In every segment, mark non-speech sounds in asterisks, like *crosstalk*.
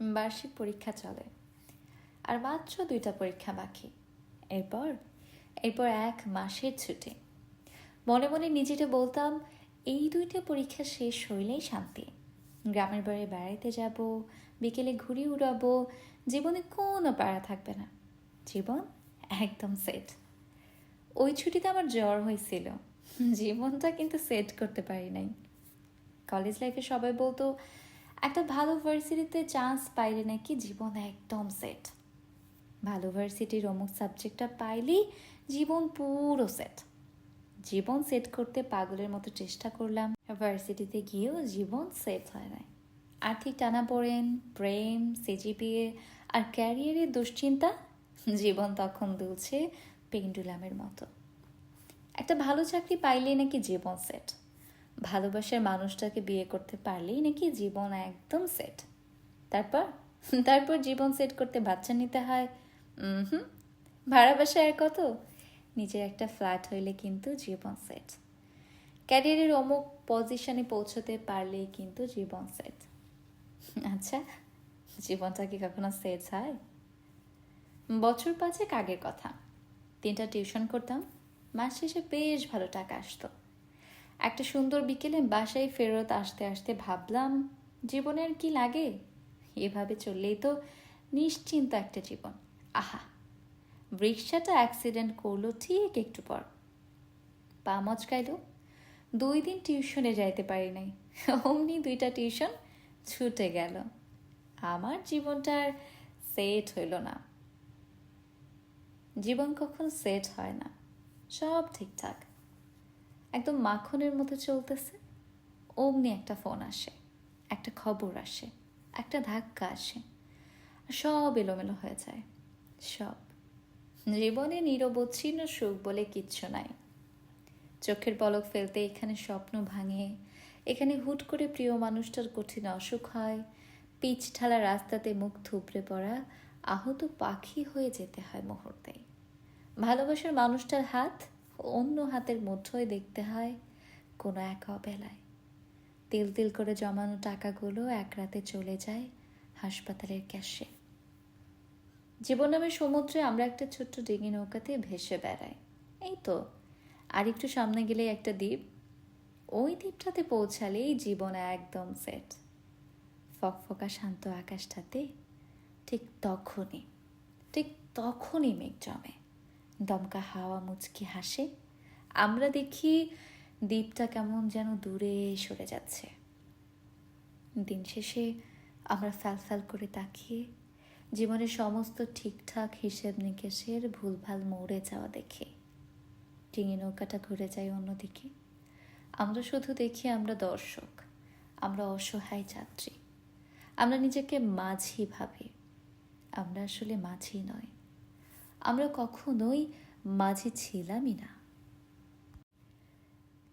বার্ষিক পরীক্ষা চলে। আর মাত্র দুইটা পরীক্ষা বাকি। এরপর এরপর এক মাসের ছুটি। মনে মনে নিজেটা বলতাম, এই দুইটা পরীক্ষা শেষ হইলেই শান্তি। গ্রামের বাড়ি বেড়াইতে যাব, বিকেলে ঘুরি উড়াবো, জীবনে কোনো প্যারা থাকবে না। জীবন একদম সেট ওই ছুটিতে আমার জ্বর হয়েছিল জীবনটা কিন্তু সেট করতে পারি নাই। কলেজ লাইফে সবাই বলতো একটা ভালো ভার্সিটিতে চান্স পাইলে নাকি জীবন একদম সেট ভালো ভার্সিটির অমুক সাবজেক্টটা পাইলেই জীবন পুরো সেট জীবন সেট করতে পাগলের মতো চেষ্টা করলাম। ভার্সিটিতে গিয়েও জীবন সেট হয় নাই। আর্থিক টানাপোড়েন, প্রেম সিজিপিএ আর ক্যারিয়ারের দুশ্চিন্তা জীবন তখন দুলছে পেন্ডুলামের মতো। একটা ভালো চাকরি পাইলেই নাকি জীবন সেট ভালোবাসার মানুষটাকে বিয়ে করতে পারলেই নাকি জীবন একদম সেট তারপর? *laughs* তারপর জীবন সেট করতে বাচ্চা নিতে হয়। হুম ভাড়া বাসায় আর কত? নিজের একটা ফ্ল্যাট হইলে কিন্তু জীবন সেট ক্যারিয়ারের অমুক পজিশনে পৌঁছতে পারলেই কিন্তু জীবন সেট আচ্ছা জীবনটা কি কখনো সেট হয়? বছর পাঁচেক আগের কথা। তিনটা টিউশন করতাম। মাস শেষে বেশ ভালো টাকা আসতো। একটা সুন্দর বিকেলে বাসায় ফেরত আসতে আসতে ভাবলাম জীবনের কি লাগে? এভাবে চললেই তো নিশ্চিন্ত একটা জীবন। আহা রিক্সাটা অ্যাক্সিডেন্ট করল ঠিক একটু পর। পা মচকাইল। দুই দিন টিউশনে যাইতে পারি নাই। অমনি দুইটা টিউশন ছুটে গেল। আমার জীবনটা আর সেট হইল না। জীবন কখন সেট হয় না, সব ঠিকঠাক। একদম মাখনের মতো চলতেছে। অমনি একটা ফোন আসে, একটা খবর আসে, একটা ধাক্কা আসে সব এলোমেলো হয়ে যায়, সব। জীবনে নিরবচ্ছিন্ন সুখ বলে কিচ্ছু নাই। চোখের পলক ফেলতে এখানে স্বপ্ন ভাঙে, এখানে হুট করে প্রিয় মানুষটার কঠিন অসুখ হয়, পিচ ঠালা রাস্তাতে মুখ থুবড়ে পড়া আহত পাখি হয়ে যেতে হয় মুহূর্তেই ভালোবাসার মানুষটার হাত অন্য হাতের মুঠোয় দেখতে হয় কোনো এক অবেলায়। তেল তেল করে জমানো টাকাগুলো এক রাতে চলে যায় হাসপাতালের ক্যাশে। জীবন নামের সমুদ্রে আমরা একটা ছোট্ট ডিঙি নৌকাতে ভেসে বেড়াই। এই তো, আর একটু সামনে গেলে একটা দ্বীপ। ওই দ্বীপটাতে পৌঁছালেই জীবন একদম সেট। ফকফকা শান্ত আকাশটাতে ঠিক তখনই ঠিক তখনই মেঘ জমে। দমকা হাওয়া, মুচকি হাসে। আমরা দেখি দ্বীপটা কেমন যেন দূরে সরে যাচ্ছে। দিন শেষে আমরা ফ্যাল ফ্যাল করে তাকিয়ে জীবনের সমস্ত ঠিকঠাক হিসেব নিকেশের ভুলভাল মরে যাওয়া দেখে। ডিঙি নৌকাটা ঘুরে যায় অন্যদিকে। আমরা শুধু দেখি আমরা দর্শক, আমরা অসহায় যাত্রী। আমরা নিজেকে মাঝি ভাবি। আমরা আসলে মাঝি নয়। আমরা কখনোই মাঝি ছিলামই না।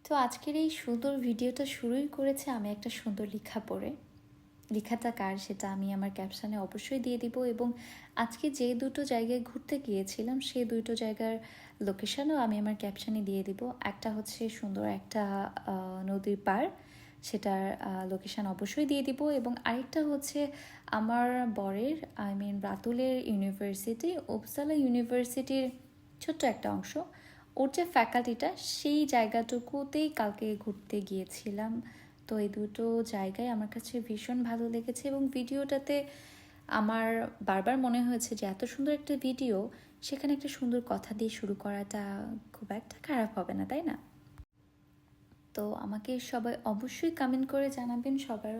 তো আজকের এই সুন্দর ভিডিওটা শুরুই করেছে আমি একটা সুন্দর লেখা পড়ে। লেখাটা কার সেটা আমি আমার ক্যাপশানে অবশ্যই দিয়ে দিব এবং আজকে যে দুটো জায়গায় ঘুরতে গিয়েছিলাম সেই দুটো জায়গার লোকেশনও আমি আমার ক্যাপশানে দিয়ে দিব। একটা হচ্ছে সুন্দর একটা নদীর পার সেটার লোকেশন অবশ্যই দিয়ে দিব। এবং আরেকটা হচ্ছে আমার বরের আই মিন রাতুলের ইউনিভার্সিটি উপসালা ইউনিভার্সিটির ছোট্ট একটা অংশ। ওর যে ফ্যাকাল্টিটা সেই জায়গাটুকুতেই কালকে ঘুরতে গিয়েছিলাম। তো এই দুটো জায়গায় আমার কাছে ভীষণ ভালো লেগেছে এবং ভিডিওটাতে আমার বারবার মনে হয়েছে যে এত সুন্দর একটা ভিডিও, সেখানে একটা সুন্দর কথা দিয়ে শুরু করাটা খুব একটা খারাপ হবে না, তাই না? তো আমাকে সবাই অবশ্যই কমেন্ট করে জানাবেন সবার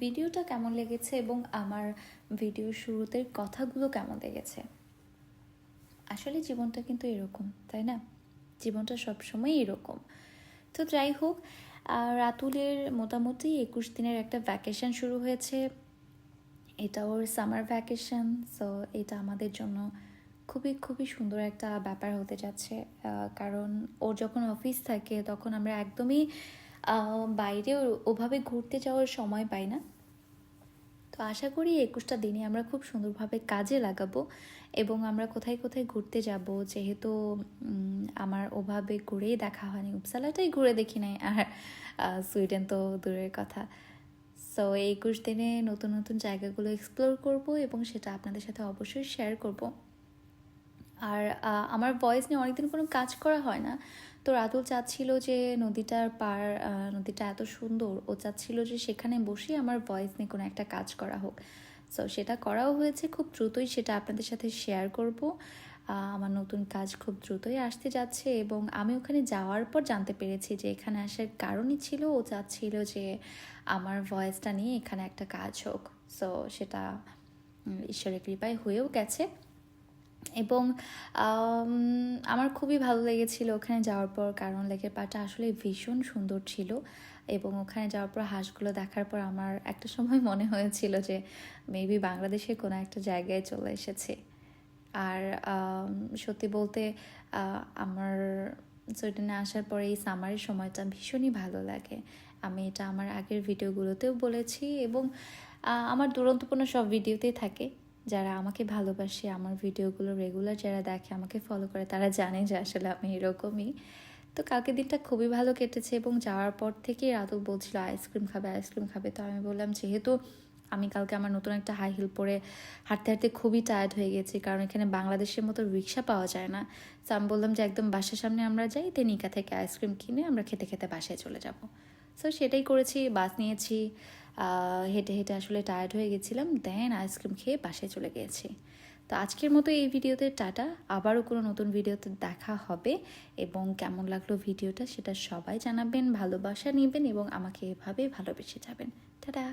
ভিডিওটা কেমন লেগেছে এবং আমার ভিডিও শুরুতে কথাগুলো কেমন লেগেছে। আসলে জীবনটা কিন্তু এরকম, তাই না? জীবনটা সবসময় এরকম। তো যাই হোক রাতুলের মোটামুটি একুশ দিনের একটা ভ্যাকেশন শুরু হয়েছে। এটা ওর সামার ভ্যাকেশন সো এটা আমাদের জন্য খুবই খুবই সুন্দর একটা ব্যাপার হতে যাচ্ছে। কারণ ওর যখন অফিস থাকে, তখন আমরা একদমই বাইরে ওভাবে ঘুরতে যাওয়ার সময় পাই না। তো আশা করি একুশটা দিনে আমরা খুব সুন্দরভাবে কাজে লাগাবো এবং আমরা কোথায় কোথায় ঘুরতে যাব, যেহেতু আমার ওভাবে ঘুরেই দেখা হয়নি। উপসালাটাই ঘুরে দেখি নাই, আর সুইডেন তো দূরের কথা। সো একুশ দিনে নতুন নতুন জায়গাগুলো এক্সপ্লোর করব এবং সেটা আপনাদের সাথে অবশ্যই শেয়ার করব। আর আমার ভয়েস নিয়ে অনেকদিন কোনো কাজ করা হয় না। তো রাতুল চাচ্ছিল যে নদীটার পার নদীটা এত সুন্দর। ও চাচ্ছিল যে সেখানে বসে আমার ভয়েস নিয়ে কোনো একটা কাজ করা হোক। সো সেটা করাও হয়েছে। খুব দ্রুতই সেটা আপনাদের সাথে শেয়ার করব। আমার নতুন কাজ খুব দ্রুতই আসতে যাচ্ছে এবং আমি ওখানে যাওয়ার পর জানতে পেরেছি যে এখানে আসার কারণই ছিল। ও চাচ্ছিল যে আমার ভয়েসটা নিয়ে এখানে একটা কাজ হোক। সো সেটা ঈশ্বরের কৃপায় হয়েও গেছে। এবং আমার খুবই ভালো লেগেছিল ওখানে যাওয়ার পর, কারণ লেকের পাটা আসলে ভীষণ সুন্দর ছিল এবং ওখানে যাওয়ার পর হাঁসগুলো দেখার পর আমার একটা সময় *laughs* মনে হয়েছিল যে মেবি বাংলাদেশের কোনো একটা জায়গায় চলে এসেছে। আর সত্যি বলতে আমার সুইডেনে আসার পরে এই সামারের সময়টা ভীষণই ভালো লাগে। আমি এটা আমার আগের ভিডিওগুলোতেও বলেছি এবং আমার দুরন্তপূর্ণ সব ভিডিওতেই থাকে। যারা আমাকে ভালোবাসে, আমার ভিডিওগুলো রেগুলার যারা দেখে আমাকে ফলো করে, তারা জানে যে আসলে আমি এরকমই। তো কালকে দিনটা খুবই ভালো কেটেছে এবং যাওয়ার পর থেকে রাতুল বলছিল আইসক্রিম খাবে আইসক্রিম খাবে। তো আমি বললাম, যেহেতু আমি কালকে আমার নতুন একটা হাই হিল পরে হাঁটতে হাঁটতে খুবই টায়ার্ড হয়ে গেছি, কারণ এখানে বাংলাদেশের মতো রিক্সা পাওয়া যায় না। তো আমি বললাম যে, একদম বাসার সামনে আমরা যাই তেনিকা থেকে আইসক্রিম কিনে আমরা খেতে খেতে বাসায় চলে যাব। সো সেটাই করেছি, বাস নিয়েছি। হেঁটে হেঁটে আসলে টায়ার্ড হয়ে গেছিলাম দেন আইসক্রিম খেয়ে বাসায় চলে গিয়েছি। তো আজকের মতো এই ভিডিওতে টাটা, আবারও কোনো নতুন ভিডিওতে দেখা হবে এবং কেমন লাগল ভিডিওটা সেটা সবাই জানাবেন, ভালোবাসা নেবেন এবং আমাকে এভাবে ভালোবেসে যাবেন। টাটা!